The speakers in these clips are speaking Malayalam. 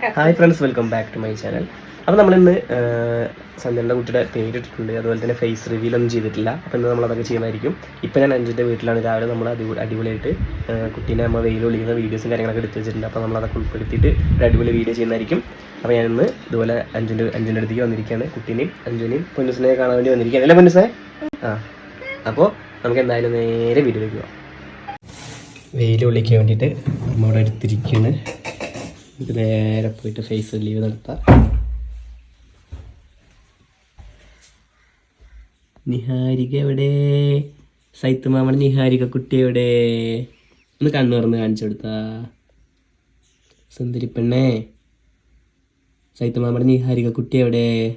Hi friends welcome back to my channel അപ്പോൾ നമ്മളിന്ന് സന്ധ്യയുടെ കുട്ടിയുടെ പേരിട്ടിട്ടുണ്ട്. അതുപോലെ തന്നെ ഫേസ് റിവീലൊന്നും ചെയ്തിട്ടില്ല. അപ്പോൾ ഇന്ന് നമ്മൾ അതൊക്കെ ചെയ്യുന്നതായിരിക്കും. ഇപ്പോൾ ഞാൻ അഞ്ചിന്റെ വീട്ടിലാണ്. രാവിലെ നമ്മൾ അടിപൊളി അടിപൊളിയായിട്ട് കുട്ടീനെ നമ്മൾ വെയിൽ ഒളിക്കുന്ന വീഡിയോസും കാര്യങ്ങളൊക്കെ എടുത്ത് വെച്ചിട്ടുണ്ട്. അപ്പോൾ നമ്മളതൊക്കെ ഉൾപ്പെടുത്തിയിട്ട് ഒരു അടിപൊളി വീഡിയോ ചെയ്യുന്നതായിരിക്കും. അപ്പോൾ ഞാൻ ഇന്ന് ഇതുപോലെ അഞ്ചിന്റെ അഞ്ചിന്റെ അടുത്തേക്ക് വന്നിരിക്കുകയാണ് കുട്ടീനെയും അഞ്ചിനെയും പൊന്നുസിനെ കാണാൻ വേണ്ടി വന്നിരിക്കുകയാണ് അല്ലേ പൊന്നുസേ ആ. അപ്പോൾ നമുക്ക് എന്തായാലും നേരെ വീഡിയോയിലേക്ക് പോകാം വെയിൽ ഒളിക്കാൻ വേണ്ടിയിട്ട് നമ്മുടെ എടുത്തിരിക്കുകയാണ് നമുക്ക് നേരെ പോയിട്ട് ഫേസ് ലീവ് നടത്താം നിഹാരിക എവിടെ? സൈത്ത് മാമയുടെ നിഹാരിക കുട്ടി എവിടെ? ഒന്ന് കണ്ണു കാണിച്ചു കൊടുത്താ. സുന്ദരി പെണ്ണേ സൈത്ത് മാമയുടെ നിഹാരിക കുട്ടി എവിടെ?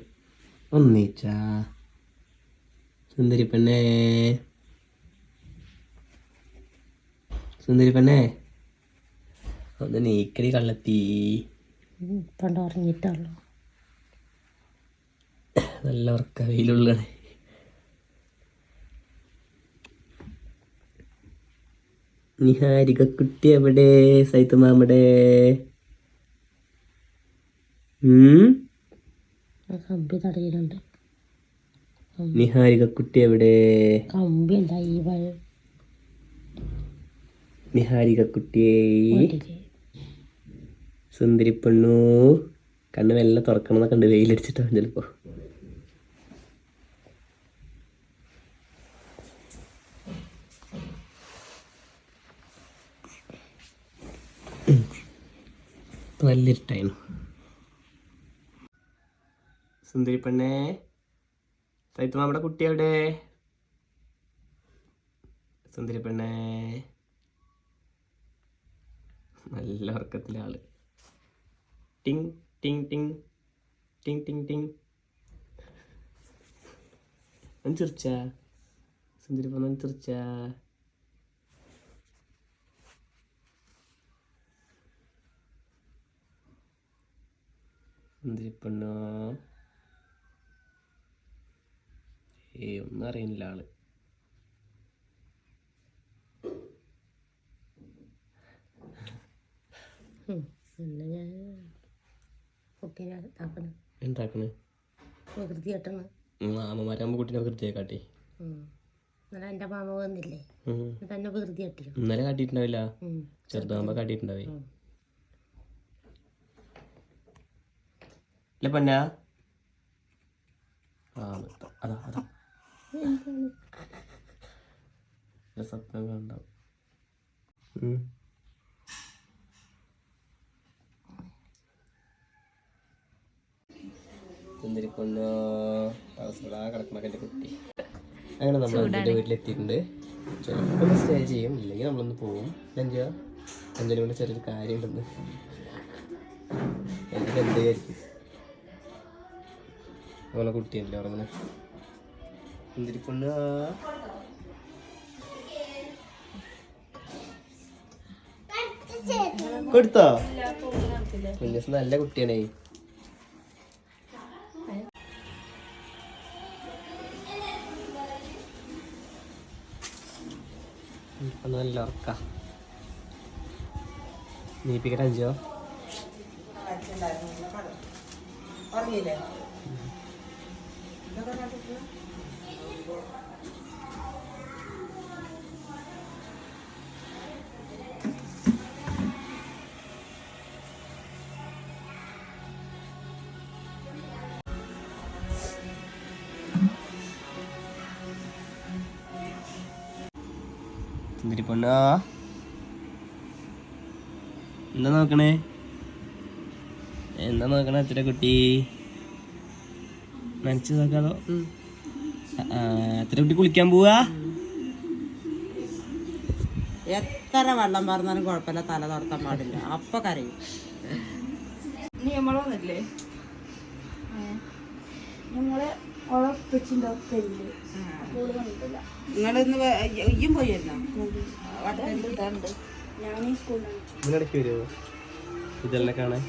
ഒന്നിച്ചാ. സുന്ദരി പെണ്ണേ സുന്ദരി പെണ്ണേ ഒന്ന് നീക്കടി കള്ളത്തി. ഉറങ്ങിയിട്ടുള്ളൂ നല്ല ഉറക്ക വെയിലുള്ളതാണ്. നിഹാരിക കുട്ടി എവിടെ? സൈത്ത് മാമടെ തടയിലുണ്ട്. നിഹാരിക കുട്ടി എവിടെ? കമ്പി ഉണ്ടായി നിഹാരിക കുട്ടിയെ. വീട്ടിൽ. സുന്ദരി പെണ്ണു കണ്ണ് മെല്ലെ തുറക്കണം ഉണ്ട്. വെയിലടിച്ചിട്ടാവും ചിലപ്പോ. നല്ലിരുട്ടായിരുന്നു സുന്ദരി പെണ്ണേ സൈത്ത് നമ്മുടെ കുട്ടി അവിടെ സുന്ദരിപ്പെണ്ണേ. നല്ല ഉറക്കത്തിലെ ആൾ ടിങ് ടിങ് ടിങ് ടിങ് ടിങ് ടിങ് ചിറിച്ച സുന്ദരി പെണ്ണ ചിറിച്ച സുന്ദരി പെണ്ണോ ഏ ഒന്നും അറിയുന്നില്ല ആൾ. ഉം. ഞാൻ കുട്ടീനെ ഇതാക്കണം. ഉണ്ടാക്കണേ വികൃതി കെട്ടണം മാമന്മാരാകുമ്പോ കുട്ടീനെ വൃത്തിയായി കാട്ടി. എന്നാലും എന്റെ മാമ വന്നില്ലേ? ഉം. എന്നിട്ട് എന്നെ ഇന്നലെ കാട്ടിയിട്ടുണ്ടാവില്ല? ചെറുതാകുമ്പോ കാട്ടിയിട്ടുണ്ടാവേ. ഇല്ല പൊന്ന? അതാ അതാ. സ്വപ്നം കണ്ടാവും പൊന്നോ അവസരടാ കിടക്കണൊക്കെ എന്റെ കുട്ടി. അങ്ങനെ നമ്മൾ എന്റെ വീട്ടിലെത്തിയിട്ടുണ്ട്. ചിലപ്പോൾ സ്റ്റേ ചെയ്യും. ഇല്ലെങ്കിൽ നമ്മളൊന്ന് പോവും. അഞ്ചാ അഞ്ചിനും കൂടെ ചെറിയൊരു കാര്യമുണ്ടെന്ന്. എന്നിട്ട് എന്ത് വിചാരിക്കും അവളെ കുട്ടിയല്ലേ ഉറങ്ങണേ പൊണ്ണു കൊടുത്തോ? കുഞ്ഞസ് നല്ല കുട്ടിയാണേ. ഇപ്പൊ നല്ല ഉറക്ക. നീപ്പിക്കട്ടെ അഞ്ചോ? സുന്ദരി പൊണ്ണാ എന്താ നോക്കണേ? എന്താ നോക്കണേ അത്ര കുട്ടി? നനച്ചു നോക്കാതോ അത്ര കുട്ടി കുളിക്കാൻ പോവാ? എത്ര വെള്ളം പറഞ്ഞാലും കുഴപ്പമില്ല തല തുറത്താൻ പാടില്ല. അപ്പൊ കരയും. നിങ്ങളിന്ന് ഇയ്യും പോയിരുന്നോ വരുമോ ഇതെല്ലാം കാണാൻ.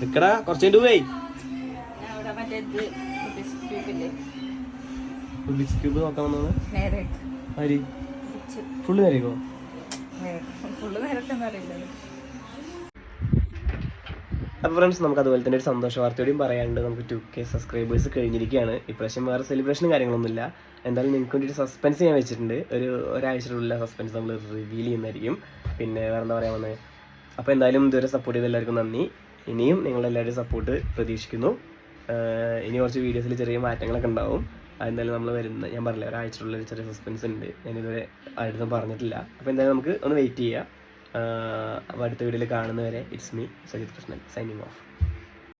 നിക്കടാ കുറച്ചു പോയി. റുബിക്സ് ക്യൂബ് നോക്കാൻ ആര്? ഫുള്ള് നേരേക്കോ ഫുള്ള് നേരത്തെ പറ്റുമെന്ന് അറിയില്ലല്ലോ അപ്പോൾ ഫ്രണ്ട്സ് നമുക്ക് അതുപോലെ തന്നെ ഒരു സന്തോഷ വാർത്തയോടെയും പറയാനുണ്ട്. നമുക്ക് ടു കെ സബ്സ്ക്രൈബേഴ്സ് കഴിഞ്ഞിരിക്കുകയാണ്. ഇപ്രാവശ്യം വേറെ സെലിബ്രേഷനും കാര്യങ്ങളൊന്നുമില്ല. എന്തായാലും നിങ്ങൾക്ക് വേണ്ടി ഒരു സസ്പെൻസ് ഞാൻ വെച്ചിട്ടുണ്ട്. ഒരു ഒരാഴ്ചയുള്ള സസ്പെൻസ് നമ്മൾ റിവീൽ ചെയ്യുന്നതായിരിക്കും. പിന്നെ വേറെ എന്താ പറയാൻ വന്നത് അപ്പോൾ എന്തായാലും ഇതുവരെ സപ്പോർട്ട് ചെയ്ത എല്ലാവർക്കും നന്ദി. ഇനിയും നിങ്ങളുടെ എല്ലാവരുടെയും സപ്പോർട്ട് പ്രതീക്ഷിക്കുന്നു. ഇനി കുറച്ച് വീഡിയോസിൽ ചെറിയ മാറ്റങ്ങളൊക്കെ ഉണ്ടാവും. അതെന്തായാലും നമ്മൾ വരുന്ന ഞാൻ പറഞ്ഞില്ല ഒരാഴ്ചയുള്ള ഒരു ചെറിയ സസ്പെൻസ് ഉണ്ട്. ഞാനിതുവരെ ആയിട്ടൊന്നും പറഞ്ഞിട്ടില്ല. അപ്പോൾ എന്തായാലും നമുക്ക് ഒന്ന് വെയിറ്റ് ചെയ്യാം. അപ്പോൾ അടുത്ത വീഡിയോയിൽ കാണുന്നവരെ it's me Sajith Krishnan signing off